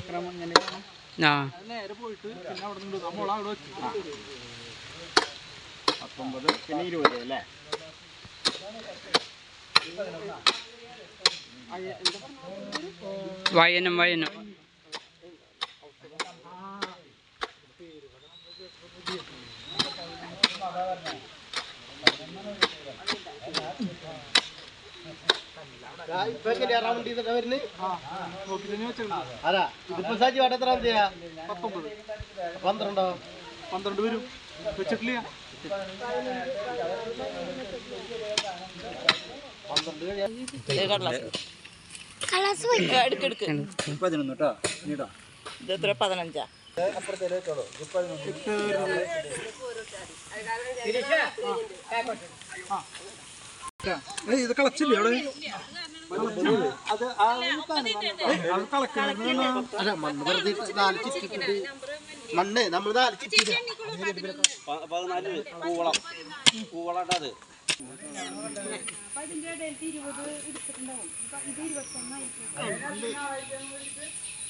ക്രമം ഇങ്ങനെയാണ് ആ. നേരെ പോയിട്ട് പിന്നെ അവിടെ നിന്ന് നമ്മൾ അവിടെ വെച്ചു. പത്തൊമ്പത് പിന്നെ ഇരുപത് അല്ലേ? വയനം വയനം. ഇപ്പൊ എങ്ങനെയാ റൗണ്ട് ചെയ്തിട്ടാ വരുന്നത് ആ നോക്കി തന്നെ വെച്ചിട്ടുണ്ട് അതാ ഇതിപ്പോ സജി വട്ട എത്ര ചെയ്യാ? പത്തൊമ്പത്. പന്ത്രണ്ടോ? പന്ത്രണ്ട് വരും. വെച്ചിട്ടില്ല. പതിനൊന്ന് കേട്ടോ നീടാ ഇതെത്ര പതിനഞ്ചാ? ഇത് കളച്ചില്ലേ അവിടെ? അത് അത് അല്ല മണ്ണ് വെറുതെ നാല് ചുറ്റിട്ടിട്ട് മണ്ണ് നമ്മൾ നാല് ചുറ്റിട്ട് പതിനാല് പൂവളം പൂവളട്ടത് ആ ആ കടമ്പ് കടമ്പ് കടമ്പ ആ ഏതാ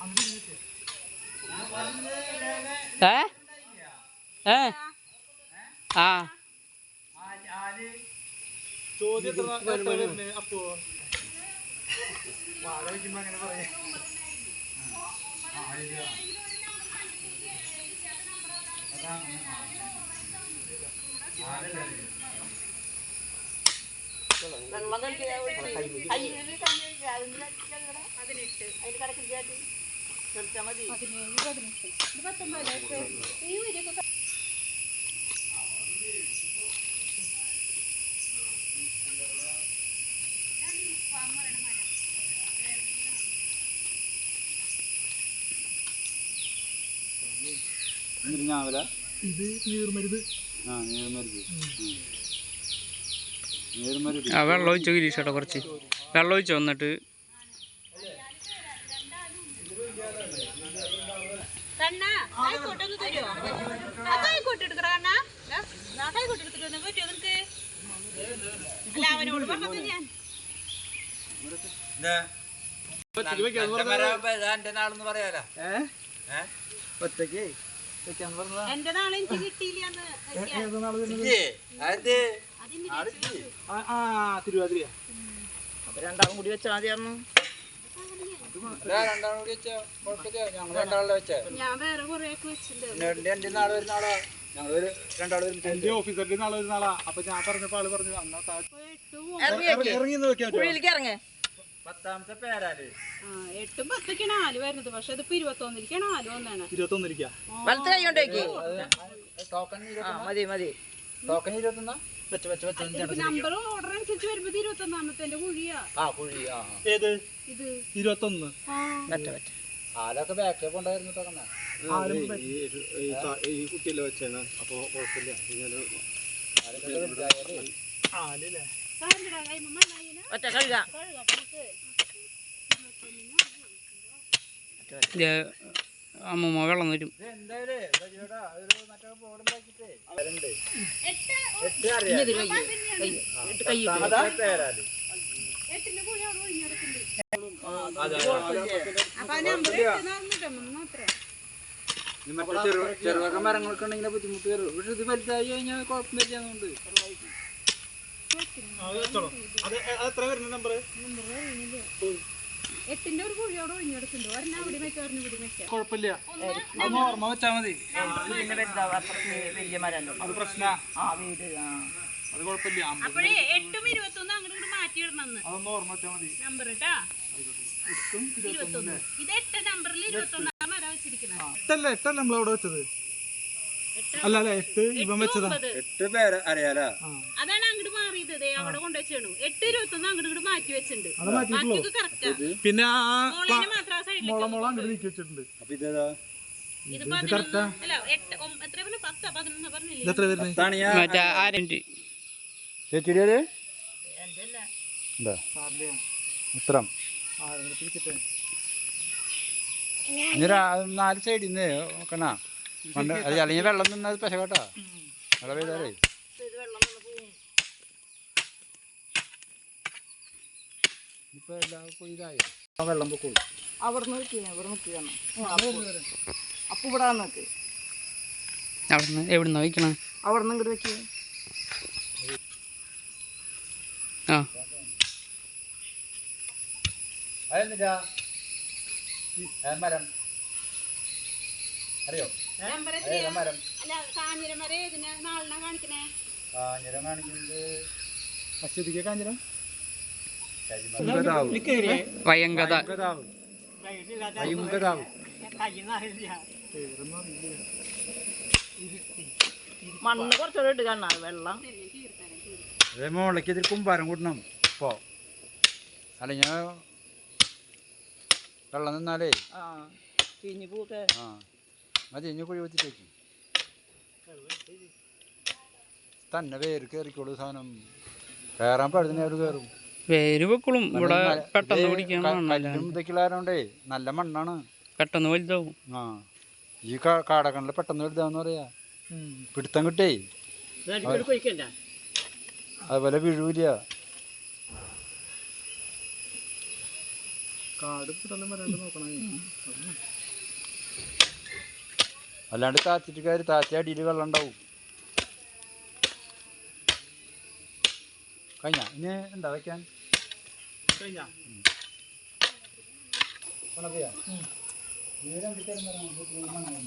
കാൽമ മുകളില് ഏ ഏ ആ ചോദ്യം എത്ര ചെറുത്താ മതി. ഞാവല ഇത് നീർമരുത്. ആ നീർമരുത്. ആ വെള്ളം ഒഴിച്ചോ ഗിരീഷേട്ടാ കുറച്ച്. വെള്ളം ഒഴിച്ചോ വന്നിട്ട് കണ്ണാ കൈക്കോട്ടൊന്ന് തരുമോ ആ കൈക്കോട്ട് എടുക്കട കണ്ണാ. ആ കൈക്കോട്ട് എടുത്തിട്ട് പറ്റുമോ നിനക്ക്? അല്ല അവനോട് പറഞ്ഞത് ഞാൻ ഒറ്റയ്ക്ക്? വെക്കാന്ന് പറഞ്ഞതാ? എന്റെ നാളെ എനിക്ക് കിട്ടിയില്ല തിരുവാതിര കൂടി വെച്ചാൽ മതിയായിരുന്നു. എന്റെ ഓഫീസറിന്റെ നാളെ ഒരു നാളാ. അപ്പൊ ഞാൻ പറഞ്ഞപ്പോ ആൾ പറഞ്ഞു. അന്നാ താഴെ ഇറങ്ങി നോക്കിയാ പത്താമത്തെ പേരാൽ. എട്ടും പത്തൊക്കെയാണ് ആൽ വരുന്നത്. പക്ഷെ ഇതിപ്പോ ഇരുപത്തൊന്നിലേക്കാണ് ആൽ വന്നാണ്. ഇരുപത്തൊന്നിരിക്കാ. വലത്ത് കൈ കൊണ്ടേക്ക് ആ മതി മതി. ടോക്കൺ ഇരുപത്തൊന്നാ? നമ്പർ ഓർഡർ അനുസരിച്ച് വരുമ്പോ ഇരുപത്തൊന്നാമത്തെ കുഴിയാ. ആ കുഴി ആ. ഏത്? ഇത്. ഇരുപത്തൊന്ന്. പറ്റ പറ്റ. ആലൊക്കെ ബാക്കപ്പ് ഉണ്ടായിരുന്നു ആരും ഈ കുട്ടിയല്ലേ വെച്ചാണ് അപ്പൊ കുഴപ്പമില്ല. ഒറ്റ കഴുകാം. അമ്മൂമ്മ വെള്ളം വരും ഇനി ഇതിൽ കൈ കൈ ഇട്ട് കൈ ഇട്ട് പേരാൽ എട്ടിന്റെ കുഴി അവിടെ ഒഴിഞ്ഞെടുക്കുന്നുണ്ട്. അപ്പൊ ആ നമ്പർ എട്ട് നടന്നിട്ടൊന്നും മാത്രം മറ്റേ ചെറുപക്ക മരങ്ങളൊക്കെ ഉണ്ടെങ്കിൽ ബുദ്ധിമുട്ട് വരും പക്ഷെ ഇത് വലുതായി കഴിഞ്ഞാൽ കുഴപ്പം അത് എത്ര വരുന്ന നമ്പർ എട്ടിന്റെ ഒരു കുഴിയോട് ഒഴിഞ്ഞെടുക്കുന്നുണ്ട്. ഒരെണ്ണം അവിടെ വെക്കാം ഒരെണ്ണം ഇവിടെ വെക്കാം കുഴപ്പമില്ല. ഒന്ന് ഓർമ്മ വെച്ചാ മതി. പിന്നെ വലുതാവും. അപ്പുറത്ത് വലിയ മരം അത് പ്രശ്ന. ആ വീട് അത് കുഴപ്പമില്ല. അമ്പത് അപ്പോഴേ എട്ടും ഇരുപത്തൊന്നും അങ്ങോട്ട് ഇങ്ങോട്ട് മാറ്റിയിടണം അതൊന്ന് ഓർമ്മ വെച്ചാ മതി. നമ്പർ കേട്ടാ എട്ടും ഇരുപത്തൊന്ന് ഇത് എട്ട് നമ്പറിൽ ഇരുപത്തൊന്നാം മരം വെച്ചിരിക്കുന്നത്. എട്ടല്ല എട്ടല്ല നമ്മൾ അവിടെ വെച്ചത്? അല്ല അല്ല എട്ട് ഇവൻ വെച്ചതാ. എട്ട് പേര് അറിയാലോ? അതാണ് അങ്ങോട്ട് മാറിയത് ദേ അവിടെ കൊണ്ടുവച്ചു എട്ട് ഇരുപത്തൊന്ന് അങ്ങോട്ട് ഇങ്ങോട്ട് മാറ്റി വെച്ചിട്ടുണ്ട്. ബാക്കിയൊക്കെ കറക്റ്റാ പിന്നെ മാത്രം സൈഡിൽ അപ്പൊ ഇതേതാ? ഇത് ഇത് ചേച്ചിയുടെ ഉത്തരം നാല് സൈഡിൽ നിന്ന് നോക്കണ അല്ലെങ്കിൽ വെള്ളം നിന്നത് പശ കേട്ടോ. വെള്ളം പെയ്താലേ. ഇപ്പൊ എല്ലാവർക്കും ഇതായി. ആ വെള്ളം പൊക്കോളൂ. അവിടെ നോക്കി ഇവിടെ നിൽക്കുകയാണ് അപ്പൊ ഇവിടെ നോക്ക് അവിടുന്ന് എവിടുന്ന് വയ്ക്കണം? അവിടെ നിന്ന് ഇങ്ങോട്ട് വെക്കുക ആ മരം അറിയോ? മരം അല്ല കാഞ്ഞിരം ഇതിനെ നാളിനാ കാണിക്കണേ. കാഞ്ഞിരം കാണിക്കുന്നത് മസ്ജിദിക്ക് കാഞ്ഞിരം? വയങ്കത വയങ്കതാവ് മണ്ണ് കാണാ വെള്ളം അതേ മോളേക്ക് ഇതിൽ കുമ്പാരം കൂട്ടണം. ഇപ്പോ അല്ല ഞാൻ വെള്ളം നിന്നാലേ ആ ചീഞ്ഞ് പൂക്കെ ആ മതി ഇനി കുഴി വെച്ചിട്ടേക്ക്. തന്നെ പേര് കയറിക്കോളൂ സാധനം. കയറാൻ പഴുതിനെ അവർ കയറും വേര് വെക്കോളും ഇവിടെ നല്ല- പെട്ടെന്ന് പിടിക്കാൻ ഇതൊക്കെയുള്ളതുകൊണ്ടേ നല്ല മണ്ണാണ്. പെട്ടെന്ന് വലുതാവും. ആ. ഈ കാ- കാടക്കണിൽ പെട്ടെന്ന് വലുതാന്ന് പറയാ. പിടുത്തം കിട്ടേ. അതുപോലെ വീഴൂല അല്ലാണ്ട് താത്തിട്ട് കയറി താത്തി അടിയിൽ വെള്ളം ഉണ്ടാവും. കഴിഞ്ഞ? ഇനി എന്താ വെക്കാൻ? കഴിഞ്ഞാ ഉണക്കിയാ? നീ രണ്ട് തരം വരാം.